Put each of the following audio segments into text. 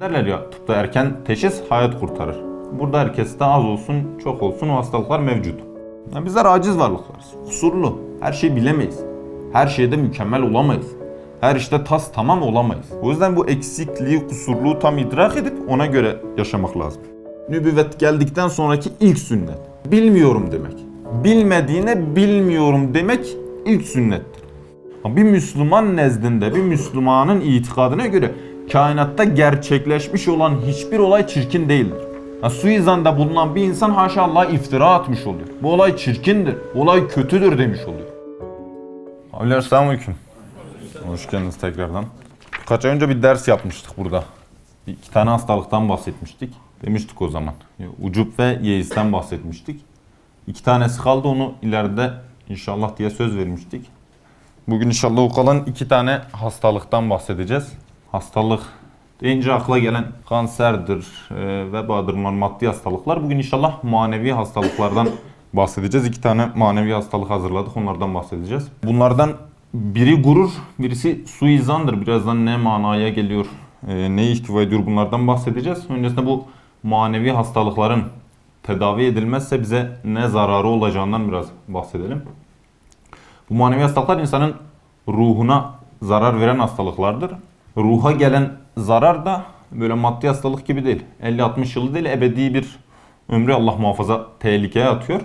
Derler ya tıpta erken teşhis hayat kurtarır. Burada herkeste az olsun çok olsun o hastalıklar mevcut. Ya bizler aciz varlıklarız. Kusurlu. Her şeyi bilemeyiz. Her şeyde mükemmel olamayız. Her işte tas tamam olamayız. O yüzden bu eksikliği, kusurluğu tam idrak edip ona göre yaşamak lazım. Nübüvvet geldikten sonraki ilk sünnet. Bilmiyorum demek. Bilmediğine bilmiyorum demek ilk sünnettir. Bir Müslüman nezdinde, bir Müslümanın itikadına göre kainatta gerçekleşmiş olan hiçbir olay çirkin değildir. Ha, suizanda bulunan bir insan haşa Allah'a iftira atmış oluyor. Bu olay çirkindir, bu olay kötüdür demiş oluyor. Abiler selamünaleyküm. Hoş geldiniz tekrardan. Kaç ay önce bir ders yapmıştık burada. Bir- İki tane hastalıktan bahsetmiştik. Demiştik o zaman. Ucup ve yeisten bahsetmiştik. İki tanesi kaldı onu ileride inşallah diye söz vermiştik. Bugün inşallah o kalan iki tane hastalıktan bahsedeceğiz. Hastalık deyince akla gelen kanserdir, e, vebadır, maddi hastalıklar. Bugün inşallah manevi hastalıklardan bahsedeceğiz. İki tane manevi hastalık hazırladık, onlardan bahsedeceğiz. Bunlardan biri gurur, birisi suizandır. Birazdan ne manaya geliyor, e, ne ihtiva ediyor bunlardan bahsedeceğiz. Öncesinde bu manevi hastalıkların tedavi edilmezse bize ne zararı olacağından biraz bahsedelim. Bu manevi hastalıklar insanın ruhuna zarar veren hastalıklardır. Ruha gelen zarar da böyle maddi hastalık gibi değil. 50-60 yılı değil ebedi bir ömrü Allah muhafaza tehlikeye atıyor.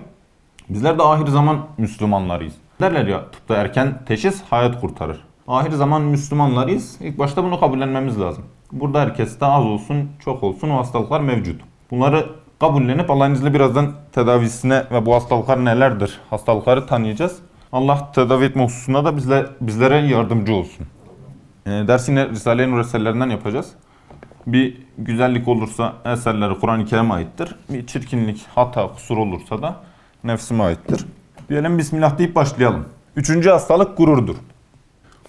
Bizler de ahir zaman Müslümanlarıyız. Derler ya tıpta erken teşhis hayat kurtarır. Ahir zaman Müslümanlarıyız. İlk başta bunu kabullenmemiz lazım. Burada herkeste az olsun çok olsun o hastalıklar mevcut. Bunları kabullenip Allah'ın izniyle birazdan tedavisine ve bu hastalıklar nelerdir hastalıkları tanıyacağız. Allah tedavi etme hususunda da bizle, bizlere yardımcı olsun. E, dersi yine Risale-i Nur eserlerinden yapacağız. Bir güzellik olursa eserleri Kur'an-ı Kerim'e aittir. Bir çirkinlik, hata, kusur olursa da nefsime aittir. Diyelim Bismillah deyip başlayalım. Üçüncü hastalık gururdur.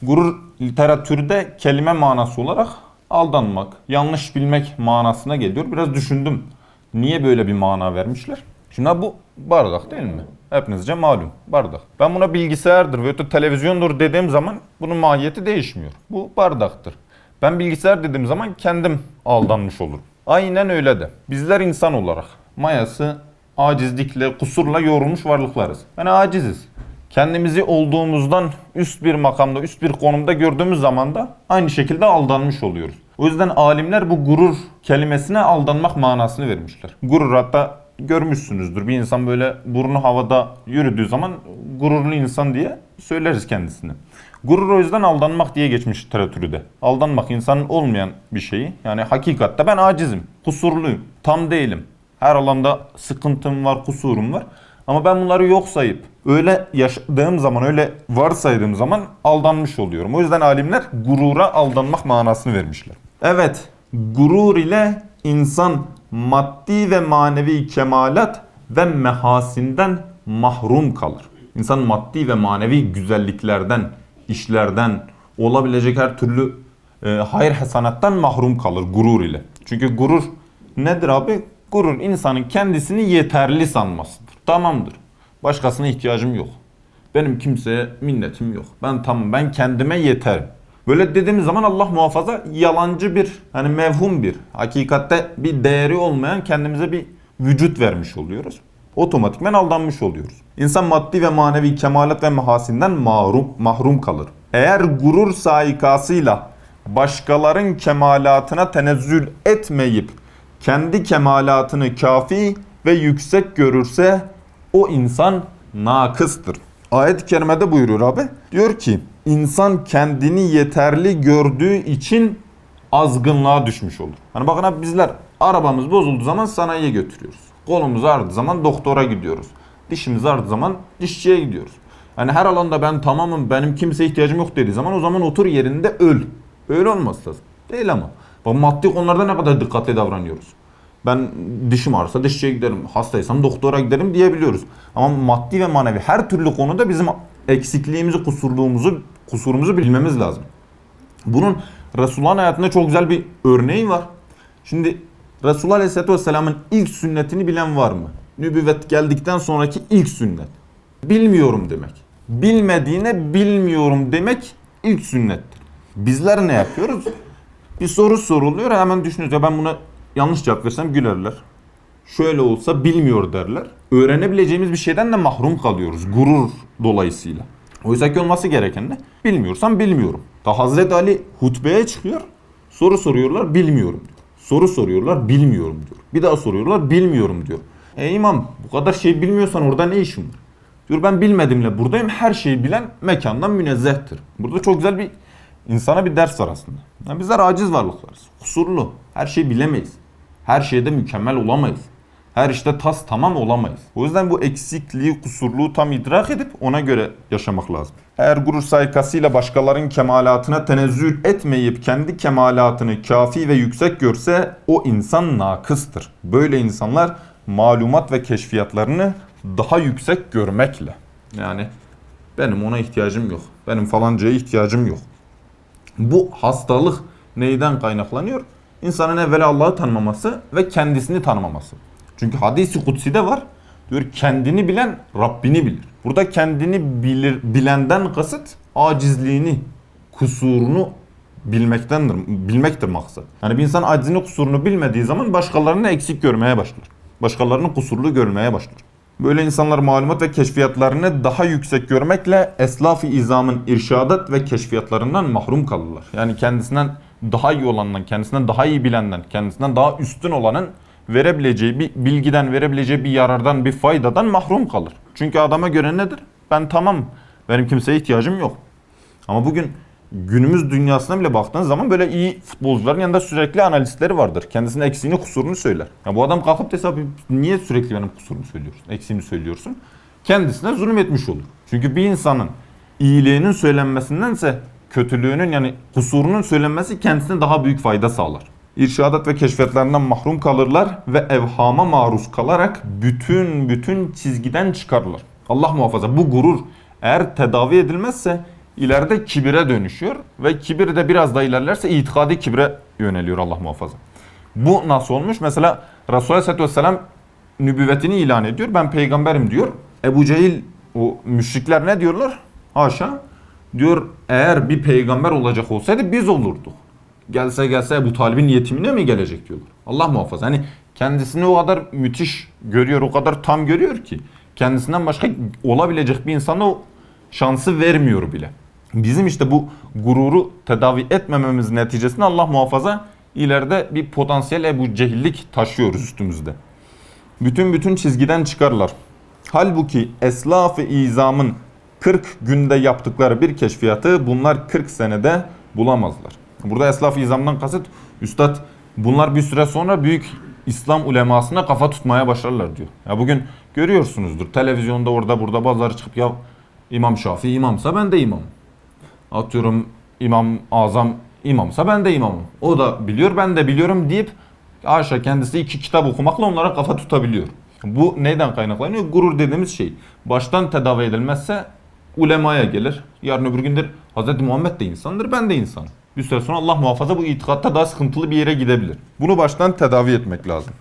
Gurur literatürde kelime manası olarak aldanmak, yanlış bilmek manasına geliyor. Biraz düşündüm. Niye böyle bir mana vermişler? Şimdi bu bardak değil mi? Hepinizce malum bardak. Ben buna bilgisayardır ve da televizyondur dediğim zaman bunun mahiyeti değişmiyor. Bu bardaktır. Ben bilgisayar dediğim zaman kendim aldanmış olurum. Aynen öyle de. Bizler insan olarak mayası acizlikle, kusurla yoğrulmuş varlıklarız. Yani aciziz. Kendimizi olduğumuzdan üst bir makamda, üst bir konumda gördüğümüz zaman da aynı şekilde aldanmış oluyoruz. O yüzden alimler bu gurur kelimesine aldanmak manasını vermişler. Gurur hatta görmüşsünüzdür. Bir insan böyle burnu havada yürüdüğü zaman gururlu insan diye söyleriz kendisine. Gurur o yüzden aldanmak diye geçmiş literatürde. Aldanmak insanın olmayan bir şeyi. Yani hakikatte ben acizim, kusurluyum, tam değilim. Her alanda sıkıntım var, kusurum var. Ama ben bunları yok sayıp öyle yaşadığım zaman, öyle varsaydığım zaman aldanmış oluyorum. O yüzden alimler gurura aldanmak manasını vermişler. Evet, gurur ile insan maddi ve manevi kemalat ve mehasinden mahrum kalır. İnsan maddi ve manevi güzelliklerden, işlerden, olabilecek her türlü e, hayır hasanattan mahrum kalır gurur ile. Çünkü gurur nedir abi? Gurur insanın kendisini yeterli sanmasıdır. Tamamdır. Başkasına ihtiyacım yok. Benim kimseye minnetim yok. Ben tamam ben kendime yeterim. Böyle dediğimiz zaman Allah muhafaza yalancı bir hani mevhum bir hakikatte bir değeri olmayan kendimize bir vücut vermiş oluyoruz. Otomatikmen aldanmış oluyoruz. İnsan maddi ve manevi kemalat ve mahasinden mahrum, mahrum kalır. Eğer gurur saikasıyla başkaların kemalatına tenezzül etmeyip kendi kemalatını kafi ve yüksek görürse o insan nakıstır. Ayet-i kerimede buyuruyor abi. Diyor ki insan kendini yeterli gördüğü için azgınlığa düşmüş olur. Hani bakın abi bizler arabamız bozulduğu zaman sanayiye götürüyoruz. Kolumuz ağrıdığı zaman doktora gidiyoruz. Dişimiz ağrıdığı zaman dişçiye gidiyoruz. Hani her alanda ben tamamım benim kimseye ihtiyacım yok dediği zaman o zaman otur yerinde öl. Öyle olması lazım. Değil ama. Bak maddi konularda ne kadar dikkatli davranıyoruz. Ben dişim ağrırsa dişçiye giderim, hastaysam doktora giderim diyebiliyoruz. Ama maddi ve manevi her türlü konuda bizim eksikliğimizi, kusurluğumuzu, kusurumuzu bilmemiz lazım. Bunun Resulullah'ın hayatında çok güzel bir örneği var. Şimdi Resulullah Aleyhisselatü Vesselam'ın ilk sünnetini bilen var mı? Nübüvvet geldikten sonraki ilk sünnet. Bilmiyorum demek. Bilmediğine bilmiyorum demek ilk sünnettir. Bizler ne yapıyoruz? Bir soru soruluyor hemen düşünüyoruz ya ben buna yanlış cevap versem gülerler. Şöyle olsa bilmiyor derler. Öğrenebileceğimiz bir şeyden de mahrum kalıyoruz gurur dolayısıyla. Oysa ki olması gereken de bilmiyorsam bilmiyorum. Da Hazreti Ali hutbeye çıkıyor. Soru soruyorlar bilmiyorum diyor. Soru soruyorlar bilmiyorum diyor. Bir daha soruyorlar bilmiyorum diyor. E imam bu kadar şey bilmiyorsan orada ne işin var? Diyor ben bilmedimle buradayım. Her şeyi bilen mekandan münezzehtir. Burada çok güzel bir insana bir ders var aslında. Yani bizler aciz varlıklarız. Kusurlu. Her şeyi bilemeyiz. Her şeyde mükemmel olamayız. Her işte tas tamam olamayız. O yüzden bu eksikliği, kusurluğu tam idrak edip ona göre yaşamak lazım. Eğer gurur saykasıyla başkalarının kemalatına tenezzül etmeyip kendi kemalatını kafi ve yüksek görse o insan nakıstır. Böyle insanlar malumat ve keşfiyatlarını daha yüksek görmekle. Yani benim ona ihtiyacım yok. Benim falancaya ihtiyacım yok. Bu hastalık neyden kaynaklanıyor? İnsanın evvela Allah'ı tanımaması ve kendisini tanımaması. Çünkü hadisi kutsi'de var. Diyor kendini bilen Rabbini bilir. Burada kendini bilir, bilenden kasıt acizliğini, kusurunu bilmektendir, bilmektir maksat. Yani bir insan acizini, kusurunu bilmediği zaman başkalarını eksik görmeye başlar. Başkalarını kusurlu görmeye başlar. Böyle insanlar malumat ve keşfiyatlarını daha yüksek görmekle eslaf-ı izamın irşadat ve keşfiyatlarından mahrum kalırlar. Yani kendisinden daha iyi olandan, kendisinden daha iyi bilenden, kendisinden daha üstün olanın verebileceği bir bilgiden, verebileceği bir yarardan, bir faydadan mahrum kalır. Çünkü adama göre nedir? Ben tamam, benim kimseye ihtiyacım yok. Ama bugün günümüz dünyasına bile baktığın zaman böyle iyi futbolcuların yanında sürekli analistleri vardır. Kendisinin eksiğini, kusurunu söyler. Ya bu adam kalkıp abi niye sürekli benim kusurumu söylüyorsun, eksiğimi söylüyorsun? Kendisine zulüm etmiş olur. Çünkü bir insanın iyiliğinin söylenmesindense kötülüğünün yani kusurunun söylenmesi kendisine daha büyük fayda sağlar. İrşadat ve keşfetlerinden mahrum kalırlar ve evhama maruz kalarak bütün bütün çizgiden çıkarlar. Allah muhafaza bu gurur eğer tedavi edilmezse ileride kibire dönüşüyor ve kibir de biraz daha ilerlerse itikadi kibre yöneliyor Allah muhafaza. Bu nasıl olmuş? Mesela Resulullah Aleyhisselatü Vesselam nübüvvetini ilan ediyor. Ben peygamberim diyor. Ebu Cehil o müşrikler ne diyorlar? Haşa. Diyor eğer bir peygamber olacak olsaydı biz olurduk. Gelse gelse Ebu Talib'in yetimine mi gelecek diyorlar. Allah muhafaza. Hani kendisini o kadar müthiş görüyor, o kadar tam görüyor ki kendisinden başka olabilecek bir insana o şansı vermiyor bile. Bizim işte bu gururu tedavi etmememiz neticesinde Allah muhafaza ileride bir potansiyel Ebu Cehillik taşıyoruz üstümüzde. Bütün bütün çizgiden çıkarlar. Halbuki eslaf-ı izamın 40 günde yaptıkları bir keşfiyatı bunlar 40 senede bulamazlar. Burada eslaf-ı izamdan kasıt üstad bunlar bir süre sonra büyük İslam ulemasına kafa tutmaya başlarlar diyor. Ya bugün görüyorsunuzdur televizyonda orada burada bazıları çıkıp ya İmam Şafii imamsa ben de imamım. Atıyorum İmam Azam imamsa ben de imamım. O da biliyor ben de biliyorum deyip aşağı kendisi iki kitap okumakla onlara kafa tutabiliyor. Bu neyden kaynaklanıyor? Gurur dediğimiz şey. Baştan tedavi edilmezse ulemaya gelir. Yarın öbür gündür Hz. Muhammed de insandır ben de insanım. Bir süre sonra Allah muhafaza bu itikatta daha sıkıntılı bir yere gidebilir. Bunu baştan tedavi etmek lazım.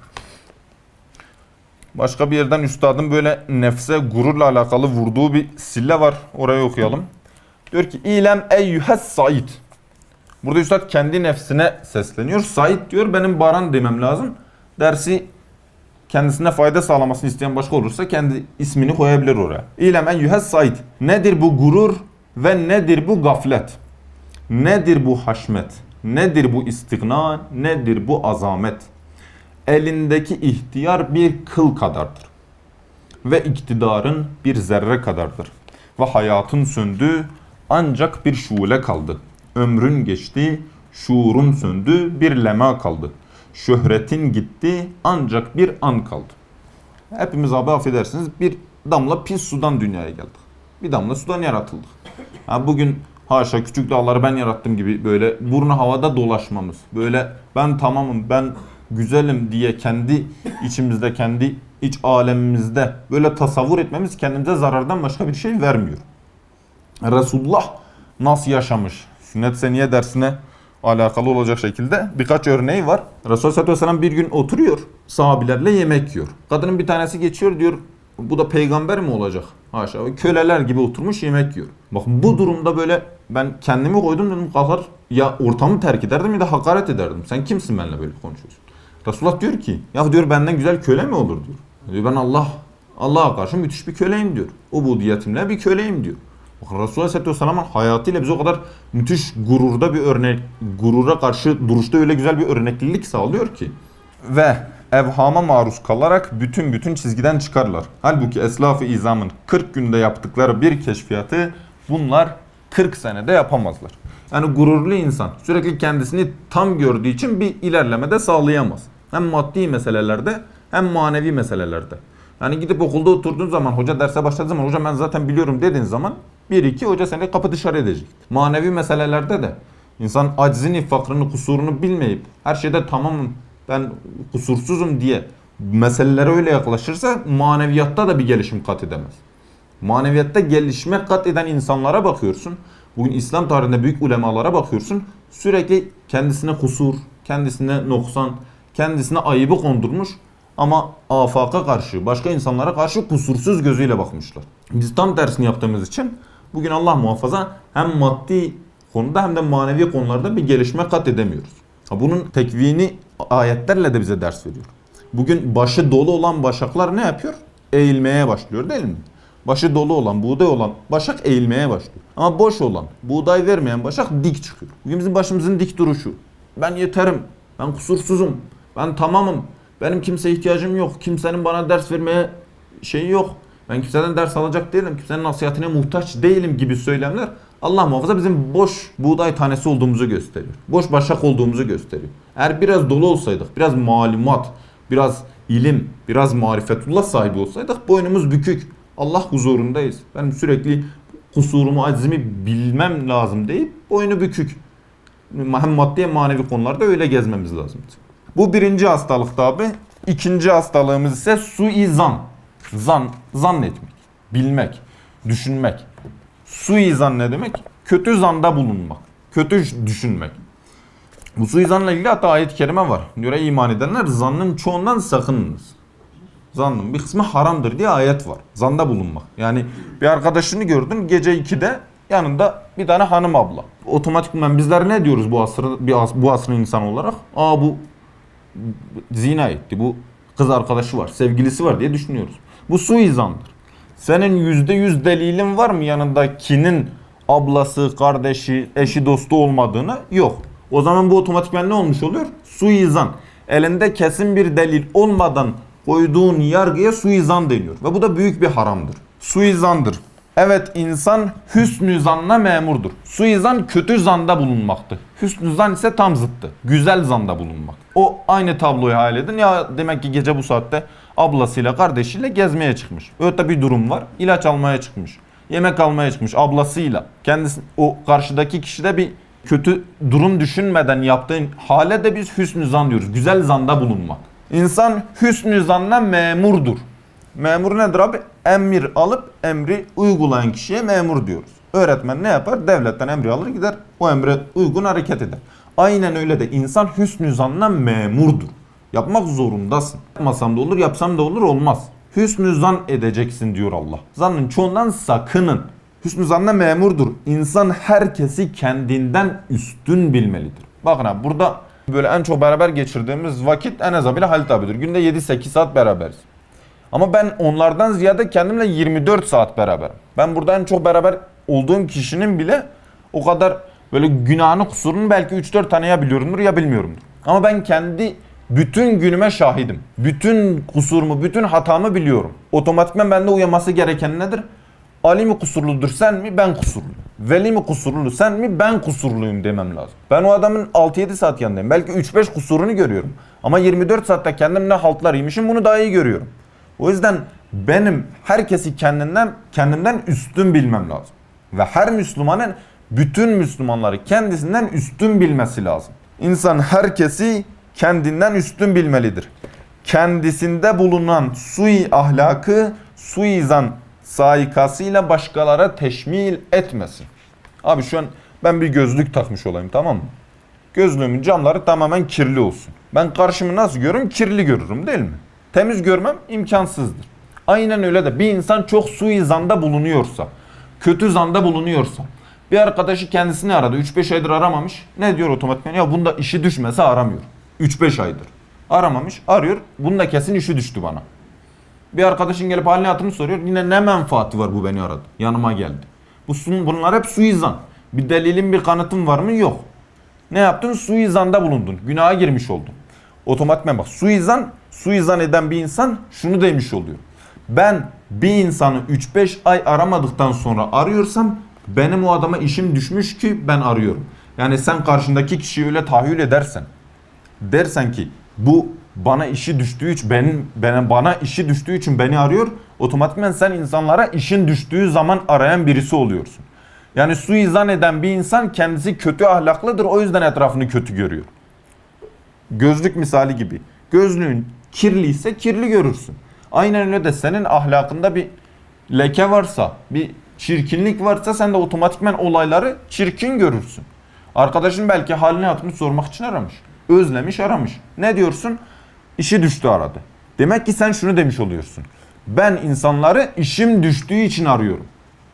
Başka bir yerden üstadın böyle nefse gururla alakalı vurduğu bir sille var. Orayı okuyalım. Diyor ki İlem eyyühes Said. Burada üstad kendi nefsine sesleniyor. Said diyor benim Baran demem lazım. Dersi kendisine fayda sağlamasını isteyen başka olursa kendi ismini koyabilir oraya. İlem eyyühes Said. Nedir bu gurur ve nedir bu gaflet? Nedir bu haşmet? Nedir bu istigna? Nedir bu azamet? Elindeki ihtiyar bir kıl kadardır. Ve iktidarın bir zerre kadardır. Ve hayatın söndü ancak bir şule kaldı. Ömrün geçti, şuurun söndü, bir lema kaldı. Şöhretin gitti ancak bir an kaldı. Hepimiz abi affedersiniz bir damla pis sudan dünyaya geldik. Bir damla sudan yaratıldık. Ha bugün haşa küçük dağları ben yarattım gibi böyle burnu havada dolaşmamız. Böyle ben tamamım ben güzelim diye kendi içimizde kendi iç alemimizde böyle tasavvur etmemiz kendimize zarardan başka bir şey vermiyor. Resulullah nasıl yaşamış? Sünnet seniye dersine alakalı olacak şekilde birkaç örneği var. Resulullah sallallahu aleyhi ve sellem bir gün oturuyor sahabilerle yemek yiyor. Kadının bir tanesi geçiyor diyor bu da peygamber mi olacak? Haşa köleler gibi oturmuş yemek yiyor. Bak bu durumda böyle ben kendimi koydum dedim kalkar ya ortamı terk ederdim ya da hakaret ederdim. Sen kimsin benimle böyle konuşuyorsun? Resulullah diyor ki ya diyor benden güzel köle mi olur diyor. Diyor ben Allah Allah'a karşı müthiş bir köleyim diyor. Ubudiyetimle bir köleyim diyor. Resulullah Aleyhisselatü Vesselam'ın hayatıyla bize o kadar müthiş gururda bir örnek, gurura karşı duruşta öyle güzel bir örneklilik sağlıyor ki. Ve evhama maruz kalarak bütün bütün çizgiden çıkarlar. Halbuki eslaf-ı izamın 40 günde yaptıkları bir keşfiyatı bunlar 40 senede yapamazlar. Yani gururlu insan sürekli kendisini tam gördüğü için bir ilerleme de sağlayamaz. Hem maddi meselelerde hem manevi meselelerde. Yani gidip okulda oturduğun zaman hoca derse başladığı zaman hocam ben zaten biliyorum dediğin zaman bir iki hoca seni kapı dışarı edecek. Manevi meselelerde de insan aczini, fakrını, kusurunu bilmeyip her şeyde tamamım ben kusursuzum diye meselelere öyle yaklaşırsa maneviyatta da bir gelişim kat edemez. Maneviyatta gelişme kat eden insanlara bakıyorsun. Bugün İslam tarihinde büyük ulemalara bakıyorsun. Sürekli kendisine kusur, kendisine noksan, kendisine ayıbı kondurmuş ama afaka karşı, başka insanlara karşı kusursuz gözüyle bakmışlar. Biz tam tersini yaptığımız için bugün Allah muhafaza hem maddi konuda hem de manevi konularda bir gelişme kat edemiyoruz. Bunun tekvini ayetlerle de bize ders veriyor. Bugün başı dolu olan başaklar ne yapıyor? Eğilmeye başlıyor değil mi? Başı dolu olan, buğday olan başak eğilmeye başlıyor. Ama boş olan, buğday vermeyen başak dik çıkıyor. Bugün bizim başımızın dik duruşu. Ben yeterim, ben kusursuzum, ben tamamım, benim kimseye ihtiyacım yok, kimsenin bana ders vermeye şeyi yok. Ben kimseden ders alacak değilim, kimsenin nasihatine muhtaç değilim gibi söylemler Allah muhafaza bizim boş buğday tanesi olduğumuzu gösteriyor. Boş başak olduğumuzu gösteriyor. Eğer biraz dolu olsaydık, biraz malumat, biraz ilim, biraz marifetullah sahibi olsaydık boynumuz bükük. Allah huzurundayız. Ben sürekli kusurumu, aczimi bilmem lazım deyip boynu bükük. Hem maddi hem manevi konularda öyle gezmemiz lazım. Bu birinci hastalıkta abi. İkinci hastalığımız ise suizan. Zan, zannetmek, bilmek, düşünmek. Suizan ne demek? Kötü zanda bulunmak. Kötü düşünmek. Bu suizanla ilgili hatta ayet-i kerime var. Diyor iman edenler zannın çoğundan sakınınız. Zannın bir kısmı haramdır diye ayet var. Zanda bulunmak. Yani bir arkadaşını gördün gece 2'de yanında bir tane hanım abla. Otomatikman bizler ne diyoruz bu asrın, bir as, bu asrın insanı olarak? Aa bu zina etti. Bu kız arkadaşı var, sevgilisi var diye düşünüyoruz. Bu suizandır. Senin yüzde yüz delilin var mı yanındakinin ablası, kardeşi, eşi, dostu olmadığını? Yok. O zaman bu otomatikman ne olmuş oluyor? Suizan. Elinde kesin bir delil olmadan koyduğun yargıya suizan deniyor. Ve bu da büyük bir haramdır. Suizandır. Evet insan hüsnü zanla memurdur. Suizan kötü zanda bulunmaktı. Hüsnü zan ise tam zıttı. Güzel zanda bulunmak. O aynı tabloyu hayal edin. Ya demek ki gece bu saatte ablasıyla kardeşiyle gezmeye çıkmış. Öyle bir durum var. İlaç almaya çıkmış. Yemek almaya çıkmış ablasıyla. Kendisi o karşıdaki kişide bir kötü durum düşünmeden yaptığın hale de biz hüsnü zan diyoruz. Güzel zanda bulunmak. İnsan hüsnü zanla memurdur. Memur nedir abi? Emir alıp emri uygulayan kişiye memur diyoruz. Öğretmen ne yapar? Devletten emri alır gider o emre uygun hareket eder. Aynen öyle de insan hüsnü zanla memurdur. Yapmak zorundasın. Yapmasam da olur, yapsam da olur, olmaz. Hüsnü zan edeceksin diyor Allah. Zannın çoğundan sakının. Hüsnü zanla memurdur. İnsan herkesi kendinden üstün bilmelidir. Bakın abi burada böyle en çok beraber geçirdiğimiz vakit en az bile Halit abidir. Günde 7-8 saat beraberiz. Ama ben onlardan ziyade kendimle 24 saat beraberim. Ben burada en çok beraber olduğum kişinin bile o kadar böyle günahını kusurunu belki 3-4 tane ya biliyorumdur ya bilmiyorumdur. Ama ben kendi bütün günüme şahidim. Bütün kusurumu, bütün hatamı biliyorum. Otomatikman bende uyaması gereken nedir? Ali mi kusurludur sen mi ben kusurluyum. Veli mi kusurlu sen mi ben kusurluyum demem lazım. Ben o adamın 6-7 saat yanındayım. Belki 3-5 kusurunu görüyorum. Ama 24 saatte kendim ne haltlar yemişim bunu daha iyi görüyorum. O yüzden benim herkesi kendinden kendimden üstün bilmem lazım. Ve her Müslümanın bütün Müslümanları kendisinden üstün bilmesi lazım. İnsan herkesi kendinden üstün bilmelidir. Kendisinde bulunan sui ahlakı suizan saikasıyla başkalara teşmil etmesin. Abi şu an ben bir gözlük takmış olayım tamam mı? Gözlüğümün camları tamamen kirli olsun. Ben karşımı nasıl görürüm? Kirli görürüm değil mi? Temiz görmem imkansızdır. Aynen öyle de bir insan çok suizanda bulunuyorsa, kötü zanda bulunuyorsa, bir arkadaşı kendisini aradı, 3-5 aydır aramamış. Ne diyor otomatikman? Ya bunda işi düşmese aramıyor. 3-5 aydır. Aramamış, arıyor. Bunda kesin işi düştü bana. Bir arkadaşın gelip halini hatırını soruyor. Yine ne menfaati var bu beni aradı. Yanıma geldi. Bu bunlar hep suizan. Bir delilin bir kanıtın var mı? Yok. Ne yaptın? Suizanda bulundun. Günaha girmiş oldun. Otomatikman bak suizan, suizan eden bir insan şunu demiş oluyor. Ben bir insanı 3-5 ay aramadıktan sonra arıyorsam benim o adama işim düşmüş ki ben arıyorum. Yani sen karşındaki kişiyi öyle tahayyül edersen dersen ki bu bana işi düştüğü için benim bana, bana işi düştüğü için beni arıyor. Otomatikman sen insanlara işin düştüğü zaman arayan birisi oluyorsun. Yani suizan eden bir insan kendisi kötü ahlaklıdır. O yüzden etrafını kötü görüyor. Gözlük misali gibi. Gözlüğün kirliyse kirli görürsün. Aynen öyle de senin ahlakında bir leke varsa, bir çirkinlik varsa sen de otomatikman olayları çirkin görürsün. Arkadaşın belki halini hatırını sormak için aramış. Özlemiş aramış. Ne diyorsun? İşi düştü aradı. Demek ki sen şunu demiş oluyorsun. Ben insanları işim düştüğü için arıyorum.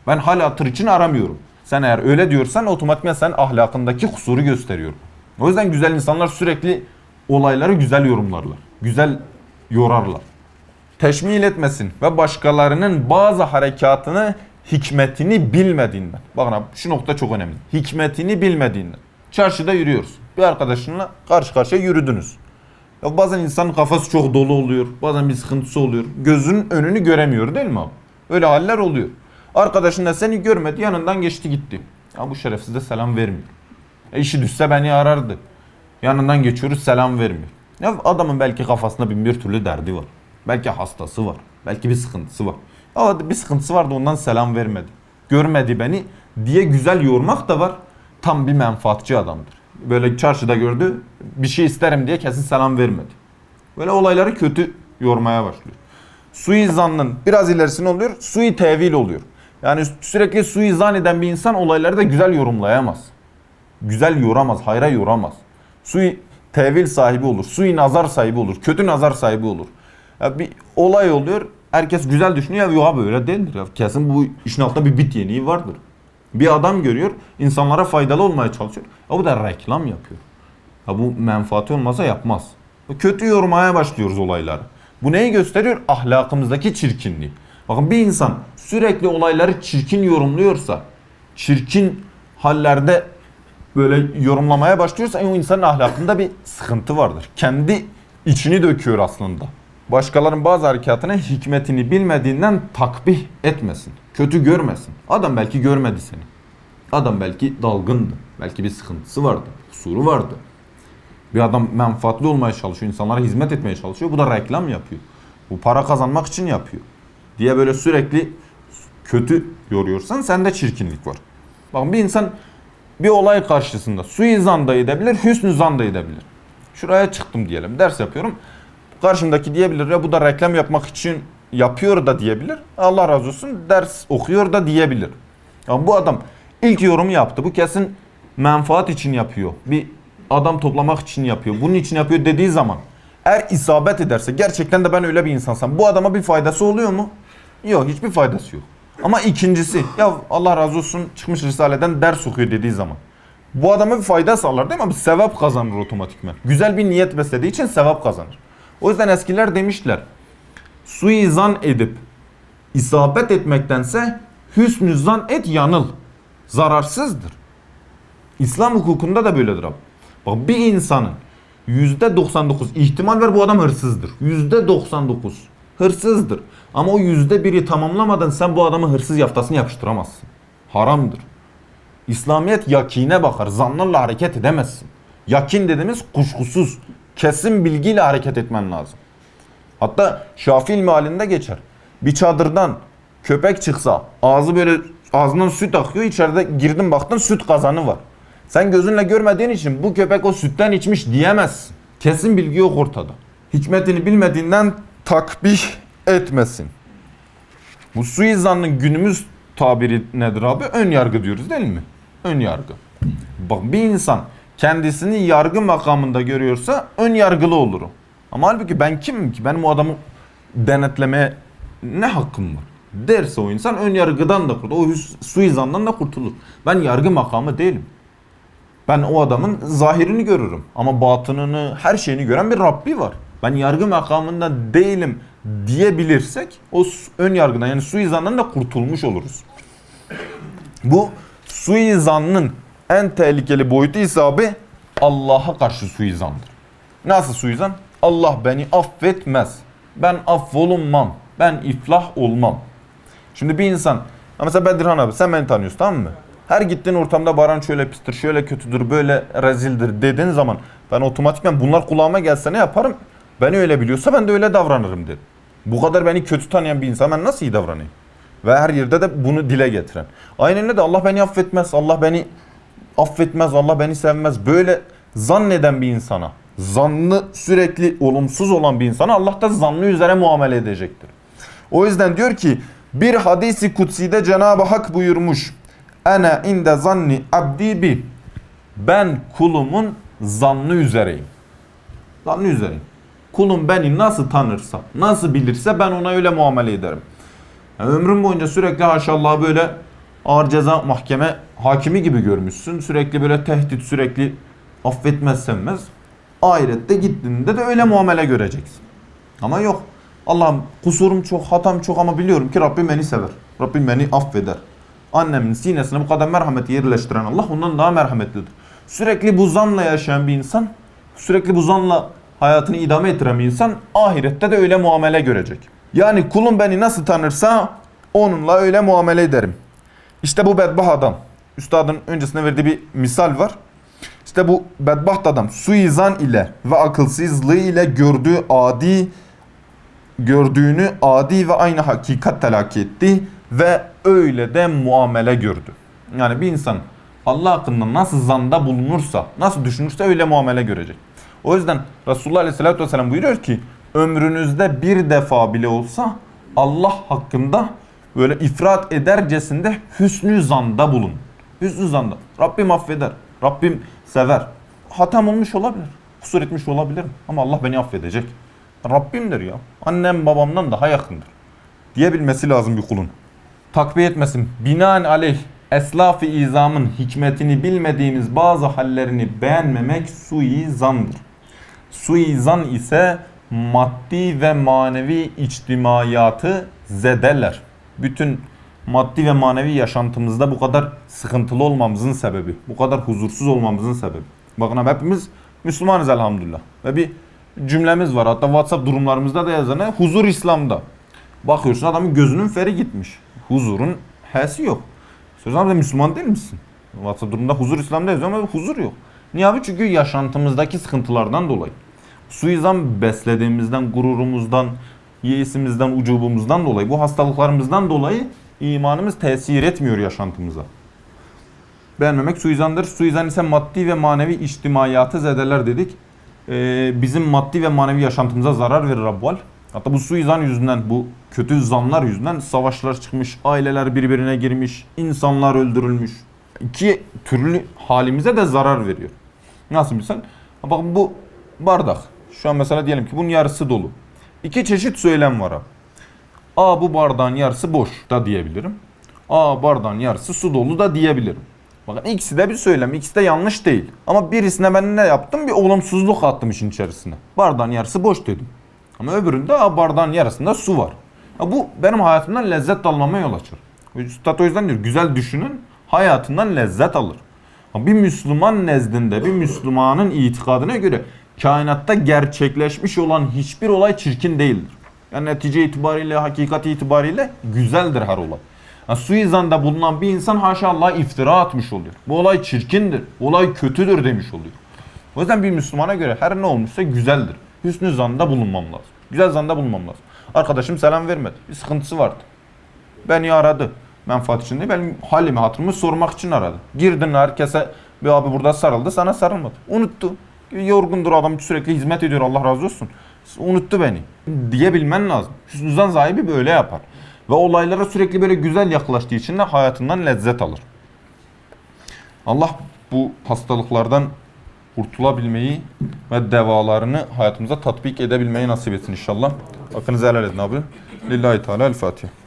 Ben hal hatır için aramıyorum. Sen eğer öyle diyorsan otomatikman sen ahlakındaki kusuru gösteriyor. O yüzden güzel insanlar sürekli olayları güzel yorumlarlar. Güzel yorarlar. Teşmil etmesin ve başkalarının bazı harekatını hikmetini bilmediğinden. Bakın abi şu nokta çok önemli. Hikmetini bilmediğinden. Çarşıda yürüyoruz. Bir arkadaşınla karşı karşıya yürüdünüz. Ya bazen insanın kafası çok dolu oluyor. Bazen bir sıkıntısı oluyor. Gözünün önünü göremiyor değil mi abi? Öyle haller oluyor. Arkadaşın da seni görmedi yanından geçti gitti. Ya bu şerefsiz de selam vermiyor. E işi düşse beni arardı. Yanından geçiyoruz selam vermiyor. Ya adamın belki kafasında bin bir türlü derdi var. Belki hastası var. Belki bir sıkıntısı var. Ama bir sıkıntısı vardı ondan selam vermedi. Görmedi beni diye güzel yormak da var. Tam bir menfaatçi adamdır. Böyle çarşıda gördü bir şey isterim diye kesin selam vermedi. Böyle olayları kötü yormaya başlıyor. Suizanın biraz ilerisine oluyor. Sui tevil oluyor. Yani sürekli suizan eden bir insan olayları da güzel yorumlayamaz. Güzel yoramaz, hayra yoramaz. Sui tevil sahibi olur. Sui nazar sahibi olur. Kötü nazar sahibi olur. Ya bir olay oluyor. Herkes güzel düşünüyor. Ya yok abi öyle değildir. Ya. Kesin bu işin altında bir bit yeniği vardır. Bir adam görüyor. insanlara faydalı olmaya çalışıyor. Ya bu da reklam yapıyor. Ya bu menfaati olmasa yapmaz. Kötü yormaya başlıyoruz olayları. Bu neyi gösteriyor? Ahlakımızdaki çirkinliği. Bakın bir insan sürekli olayları çirkin yorumluyorsa, çirkin hallerde böyle yorumlamaya başlıyorsa o insanın ahlakında bir sıkıntı vardır. Kendi içini döküyor aslında. Başkalarının bazı harekatına hikmetini bilmediğinden takbih etmesin. Kötü görmesin. Adam belki görmedi seni. Adam belki dalgındı. Belki bir sıkıntısı vardı. Kusuru vardı. Bir adam menfaatli olmaya çalışıyor. insanlara hizmet etmeye çalışıyor. Bu da reklam yapıyor. Bu para kazanmak için yapıyor. Diye böyle sürekli kötü yoruyorsan sende çirkinlik var. Bakın bir insan bir olay karşısında suizan da edebilir, hüsnü zan da edebilir. Şuraya çıktım diyelim, ders yapıyorum. Karşımdaki diyebilir ya bu da reklam yapmak için yapıyor da diyebilir. Allah razı olsun ders okuyor da diyebilir. Ama bu adam ilk yorumu yaptı. Bu kesin menfaat için yapıyor. Bir adam toplamak için yapıyor. Bunun için yapıyor dediği zaman eğer isabet ederse gerçekten de ben öyle bir insansam bu adama bir faydası oluyor mu? Yok hiçbir faydası yok. Ama ikincisi ya Allah razı olsun çıkmış Risale'den ders okuyor dediği zaman. Bu adama bir fayda sağlar değil mi? Bir sevap kazanır otomatikman. Güzel bir niyet beslediği için sevap kazanır. O yüzden eskiler demişler. Suizan edip isabet etmektense hüsnü zan et yanıl. Zararsızdır. İslam hukukunda da böyledir abi. Bak bir insanın %99 ihtimal ver bu adam hırsızdır. %99 hırsızdır. Ama o %1'i tamamlamadan sen bu adamı hırsız yaftasını yapıştıramazsın. Haramdır. İslamiyet yakine bakar. Zannlarla hareket edemezsin. Yakin dediğimiz kuşkusuz, kesin bilgiyle hareket etmen lazım. Hatta Şafii ilmi halinde geçer. Bir çadırdan köpek çıksa ağzı böyle ağzından süt akıyor içeride girdin baktın süt kazanı var. Sen gözünle görmediğin için bu köpek o sütten içmiş diyemezsin. Kesin bilgi yok ortada. Hikmetini bilmediğinden takbih etmesin. Bu suizanın günümüz tabiri nedir abi? Ön yargı diyoruz değil mi? Ön yargı. Bak bir insan kendisini yargı makamında görüyorsa ön yargılı olurum. Ama halbuki ben kimim ki? Benim o adamı denetlemeye ne hakkım var? derse o insan ön yargıdan da kurtulur. O suizandan da kurtulur. Ben yargı makamı değilim. Ben o adamın zahirini görürüm. Ama batınını, her şeyini gören bir Rabbi var. Ben yargı makamında değilim diyebilirsek o ön yargıdan yani suizandan da kurtulmuş oluruz. Bu suizanın en tehlikeli boyutu ise abi Allah'a karşı suizandır. Nasıl suizan? Allah beni affetmez. Ben affolunmam. Ben iflah olmam. Şimdi bir insan mesela Bedirhan abi sen beni tanıyorsun tamam mı? Her gittiğin ortamda Baran şöyle pistir, şöyle kötüdür, böyle rezildir dediğin zaman ben otomatikman bunlar kulağıma gelse ne yaparım? Beni öyle biliyorsa ben de öyle davranırım derim. Bu kadar beni kötü tanıyan bir insan ben nasıl iyi davranayım? Ve her yerde de bunu dile getiren. Aynen öyle de Allah beni affetmez, Allah beni affetmez, Allah beni sevmez. Böyle zanneden bir insana, zannı sürekli olumsuz olan bir insana Allah da zannı üzere muamele edecektir. O yüzden diyor ki bir hadisi kutsi'de Cenab-ı Hak buyurmuş. Ene inde zanni abdi bi. Ben kulumun zannı üzereyim. Zannı üzereyim. Kulum beni nasıl tanırsa, nasıl bilirse ben ona öyle muamele ederim. Yani ömrün boyunca sürekli haşallah böyle ağır ceza mahkeme hakimi gibi görmüşsün. Sürekli böyle tehdit, sürekli affetmez sevmez. Ahirette gittiğinde de öyle muamele göreceksin. Ama yok. Allah'ım kusurum çok, hatam çok ama biliyorum ki Rabbim beni sever. Rabbim beni affeder. Annemin sinesine bu kadar merhameti yerleştiren Allah ondan daha merhametlidir. Sürekli bu zanla yaşayan bir insan, sürekli bu zanla hayatını idame ettiren bir insan ahirette de öyle muamele görecek. Yani kulum beni nasıl tanırsa onunla öyle muamele ederim. İşte bu bedbaht adam. Üstadın öncesinde verdiği bir misal var. İşte bu bedbaht adam suizan ile ve akılsızlığı ile gördüğü adi gördüğünü adi ve aynı hakikat telakki etti ve öyle de muamele gördü. Yani bir insan Allah hakkında nasıl zanda bulunursa, nasıl düşünürse öyle muamele görecek. O yüzden Resulullah Aleyhisselatü Vesselam buyuruyor ki ömrünüzde bir defa bile olsa Allah hakkında böyle ifrat edercesinde hüsnü zanda bulun. Hüsnü zanda. Rabbim affeder. Rabbim sever. Hatam olmuş olabilir. Kusur etmiş olabilirim. Ama Allah beni affedecek. Rabbimdir ya. Annem babamdan daha yakındır. Diyebilmesi lazım bir kulun. Takviye etmesin. Binaenaleyh eslaf-ı izamın hikmetini bilmediğimiz bazı hallerini beğenmemek suizandır. Suizan ise maddi ve manevi içtimaiyatı zedeler. Bütün maddi ve manevi yaşantımızda bu kadar sıkıntılı olmamızın sebebi, bu kadar huzursuz olmamızın sebebi. Bakın abi hepimiz Müslümanız elhamdülillah. Ve bir cümlemiz var. Hatta WhatsApp durumlarımızda da yazan ne? Huzur İslam'da. Bakıyorsun adamın gözünün feri gitmiş. Huzurun hesi yok. Söz abi Müslüman değil misin? WhatsApp durumda huzur İslam'da yazıyor ama huzur yok. Niye abi? Çünkü yaşantımızdaki sıkıntılardan dolayı. Suizan beslediğimizden, gururumuzdan, yeisimizden, ucubumuzdan dolayı, bu hastalıklarımızdan dolayı imanımız tesir etmiyor yaşantımıza. Beğenmemek suizandır. Suizan ise maddi ve manevi içtimaiyatı zedeler dedik. Ee, bizim maddi ve manevi yaşantımıza zarar verir Rabbal. Hatta bu suizan yüzünden, bu kötü zanlar yüzünden savaşlar çıkmış, aileler birbirine girmiş, insanlar öldürülmüş. İki türlü halimize de zarar veriyor. Nasıl? Ha Bakın bu bardak. Şu an mesela diyelim ki bunun yarısı dolu. İki çeşit söylem var abi. A bu bardağın yarısı boş da diyebilirim. A bardağın yarısı su dolu da diyebilirim. Bakın ikisi de bir söylem, ikisi de yanlış değil. Ama birisine ben ne yaptım? Bir olumsuzluk attım işin içerisine. Bardağın yarısı boş dedim. Ama öbüründe "Aa, bardağın yarısında su var. Ya bu benim hayatımdan lezzet almama yol açar. Üstad o yüzden diyor güzel düşünün hayatından lezzet alır. Bir Müslüman nezdinde, bir Müslümanın itikadına göre kainatta gerçekleşmiş olan hiçbir olay çirkin değildir. Yani netice itibariyle, hakikat itibariyle güzeldir her olay. Yani suizanda bulunan bir insan haşa Allah'a iftira atmış oluyor. Bu olay çirkindir, bu olay kötüdür demiş oluyor. O yüzden bir Müslümana göre her ne olmuşsa güzeldir. Hüsnü zanda bulunmam lazım. Güzel zanda bulunmam lazım. Arkadaşım selam vermedi. Bir sıkıntısı vardı. Beni aradı. Menfaat için değil, benim halimi hatırımı sormak için aradı. Girdin herkese bir abi burada sarıldı sana sarılmadı. Unuttu. Yorgundur adam sürekli hizmet ediyor Allah razı olsun. Unuttu beni diyebilmen lazım. Hüsnü zan sahibi böyle yapar. Ve olaylara sürekli böyle güzel yaklaştığı için de hayatından lezzet alır. Allah bu hastalıklardan kurtulabilmeyi ve devalarını hayatımıza tatbik edebilmeyi nasip etsin inşallah. Hakkınızı helal edin abi. Lillahi Teala El Fatiha.